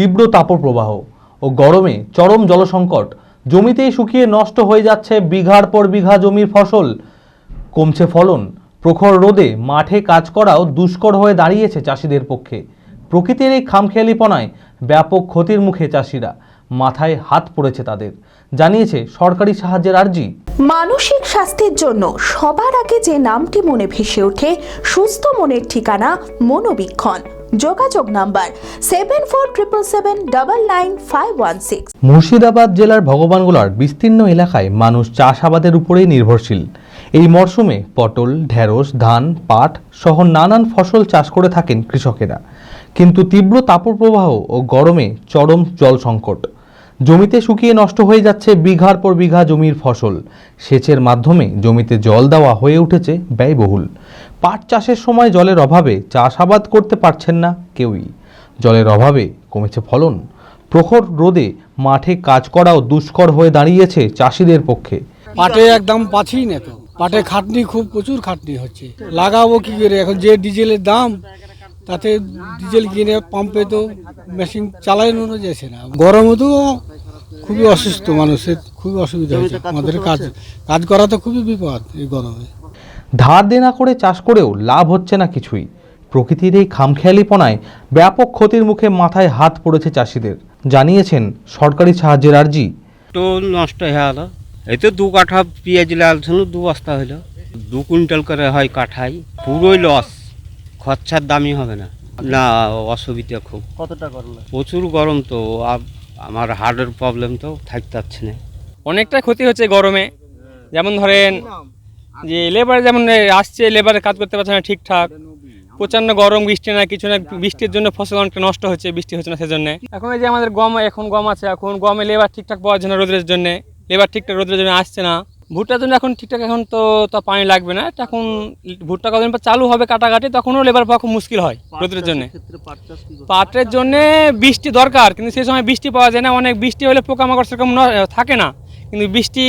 তীব্র তাপপ্রবাহ ও গরমে চরম জলসংকট। জমিতেই শুকিয়ে নষ্ট হয়ে যাচ্ছে বিঘার পর বিঘা জমির ফসল। কমছে ফলন। প্রখর রোদে মাঠে কাজ করাও দুষ্কর হয়ে দাঁড়িয়েছে চাষিদের পক্ষে। প্রকৃতির এই খামখেয়ালিপনায় ব্যাপক ক্ষতির মুখে চাষিরা। মাথায় হাত পড়েছে তাদের। জানিয়েছে সরকারি সাহায্যের আর্জি। মানসিক স্বাস্থ্যের জন্য সবার আগে যে নামটি মনে ভেসে ওঠে, সুস্থ মনের ঠিকানা মনোবীক্ষণ। যোগাযোগ number seven four triple seven double nine five one six Murshidabad জেলার ভগবানগোলার বিস্তীর্ণ এলাকায় মানুষ চাষাবাদের উপরেই নির্ভরশীল। এই মরশুমে পটল, ঢেঁড়স, ধান, পাট সহ নানান ফসল চাষ করে থাকেন কৃষকেরা। কিন্তু তীব্র তাপপ্রবাহ ও গরমে চরম জল সংকট। জমিতে শুকিয়ে নষ্ট হয়ে যাচ্ছে বিঘার পর বিঘা জমির ফসল। সেচের মাধ্যমে জমিতে জল দেওয়া হয়ে উঠেছে ব্যয়বহুল। পাট চাষের সময় জলের অভাবে চাষাবাদ করতে পারছেন না কেউই। জলের অভাবে কমেছে ফলন। প্রখর রোদে মাঠে কাজ করাও দুষ্কর হয়ে দাঁড়িয়েছে চাষিদের পক্ষে। পাটে একদম পাচ্ছি না তো। পাটে খাটনি খুব প্রচুর খাটনি হচ্ছে। লাগাবো কি করে? এখন যে ডিজেলের দাম, তাতে ডিজেল কিনে পাম্পে তো মেশিন চালানো যাচ্ছে না। গরমে তো খুবই অসুস্থ মানুষের, খুবই অসুবিধা হচ্ছে। আমাদের কাজ কাজ করা তো খুবই বিপদ এই গরমে। ধার দেনা করে চাষ করেও লাভ হচ্ছে না কিছুই। প্রকৃতির এই খামখেয়ালিপনায় ব্যাপক ক্ষতির মুখে মাথায় হাত পড়েছে চাষিদের জানিয়েছেন সরকারি সাহায্যের আর্জি। তো নষ্ট হয়ে গেল। এই তো দু কাঠা পেঁয়াজ লালছিল দু বস্তা হইল। দু কুইন্টাল করে হয় কাঠাই পুরোই লস খরচার দামই হবে না। না অসুবিধা খুব। কতটা গরম প্রচুর গরম তো আমার হার্টের প্রবলেম তো থাকতে পারছি না। অনেকটাই ক্ষতি হচ্ছে গরমে। যেমন ধরেন যে লেবার যেমন আসছে লেবারে কাজ করতে পারছে না ঠিকঠাক। প্রচণ্ড গরম, বৃষ্টি না, কিছু না, বৃষ্টির জন্য ফসল অনেকটা নষ্ট হচ্ছে, বৃষ্টি হচ্ছে না সেজন্য। এখন এই যে আমাদের গম, এখন গম আছে, এখন গমে লেবার ঠিকঠাক পাওয়া যাচ্ছে না রোদের জন্য। লেবার ঠিকঠাক রোদের জন্য আসছে না। ভুট্টার জন্য এখন ঠিকঠাক এখন তো, তা পানি লাগবে না। এখন ভুট্টা কতদিন পর চালু হবে কাটাকাটি, তখনও লেবার পাওয়া খুব মুশকিল হয় রোদের জন্য? পাটের জন্য বৃষ্টি দরকার, কিন্তু সেই সময় বৃষ্টি পাওয়া যায় না। অনেক বৃষ্টি হলে পোকামাকড় সেরকম থাকে না। কিন্তু বৃষ্টি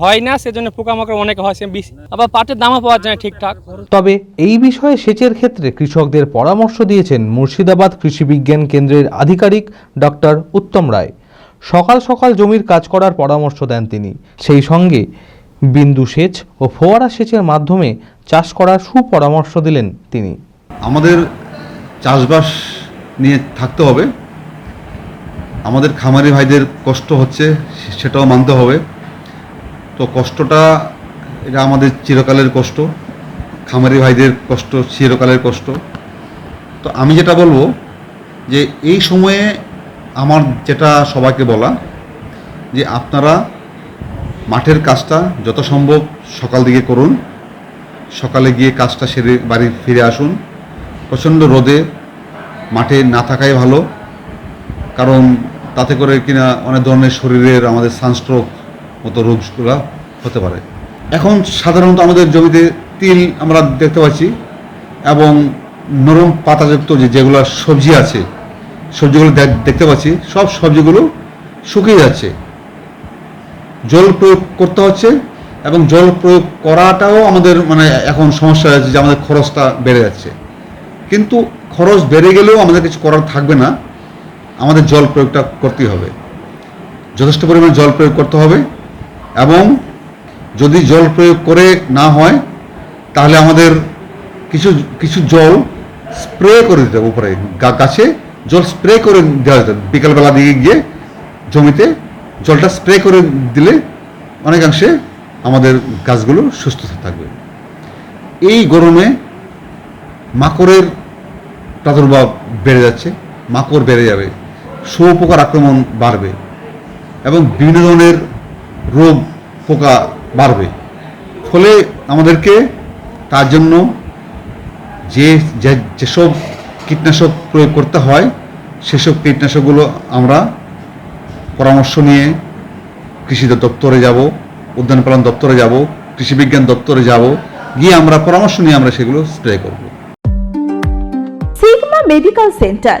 হয় না সেজন্য পোকামাকড় অনেক হয় সে বৃষ্টি আবার পাটের দামও পাওয়া যায় ঠিকঠাক। তবে এই বিষয়ে সেচের ক্ষেত্রে কৃষকদের পরামর্শ দিয়েছেন মুর্শিদাবাদ কৃষি বিজ্ঞান কেন্দ্রের আধিকারিক ডক্টর উত্তম রায়। সকাল সকাল জমির কাজ করার পরামর্শ দেন তিনি। সেই সঙ্গে বিন্দু সেচ ও ফোয়ারা সেচের মাধ্যমে চাষ করার সুপরামর্শ দিলেন তিনি। আমাদের চাষবাস নিয়ে থাকতে হবে। আমাদের খামারি ভাইদের কষ্ট হচ্ছে, সেটাও মানতে হবে। তো কষ্টটা, এটা আমাদের চিরকালের কষ্ট। খামারি ভাইদের কষ্ট চিরকালের কষ্ট। তো আমি যেটা বলব, যে এই সময়ে আমার যেটা সবাইকে বলা, যে আপনারা মাঠের কাজটা যত সম্ভব সকাল দিকে করুন, সকালে গিয়ে কাজটা সেরে বাড়ি ফিরে আসুন। প্রচণ্ড রোদে মাঠে না থাকাই ভালো, কারণ তাতে করে কিনা অনেক ধরনের শরীরের আমাদের সানস্ট্রোক মতো রোগগুলো হতে পারে। এখন সাধারণত আমাদের জমিতে তিল আমরা দেখতে পাচ্ছি এবং নরম পাতাযুক্ত যে যেগুলো সবজি আছে, সবজিগুলো দেখ- দেখতে পাচ্ছি, সব সবজিগুলো শুকিয়ে যাচ্ছে। জল প্রয়োগ করতে হচ্ছে এবং জল প্রয়োগ করাটাও আমাদের মানে এখন সমস্যা আছে যে আমাদের খরচটা বেড়ে যাচ্ছে। কিন্তু খরচ বেড়ে গেলেও আমাদের কিছু করার থাকবে না। আমাদের জল প্রয়োগটা করতেই হবে। যথেষ্ট পরিমাণে জল প্রয়োগ করতে হবে এবং যদি জল প্রয়োগ করে না হয়, তাহলে আমাদের কিছু কিছু জল স্প্রে করে দিতে হবে উপরে গাছে জল স্প্রে করে দেওয়া যেত বিকালবেলা দিকে গিয়ে জমিতে জলটা স্প্রে করে দিলে অনেকাংশে আমাদের গাছগুলো সুস্থ থাকবে। এই গরমে মাকড়ের প্রাদুর্ভাব বেড়ে যাচ্ছে, মাকড় বেড়ে যাবে। শুয়োপোকার আক্রমণ বাড়বে এবং বিভিন্ন ধরনের রোগ পোকা বাড়বে। ফলে আমাদেরকে তার জন্য যে যেসব কীটনাশক প্রয়োগ করতে হয়, সেসব কীটনাশকগুলো আমরা পরামর্শ নিয়ে কৃষি দপ্তরে যাব, উদ্যান পালন দপ্তরে যাব, কৃষি বিজ্ঞান দপ্তরে যাব, গিয়ে আমরা পরামর্শ নিয়ে আমরা সেগুলো স্প্রে করব। Sigma medical centre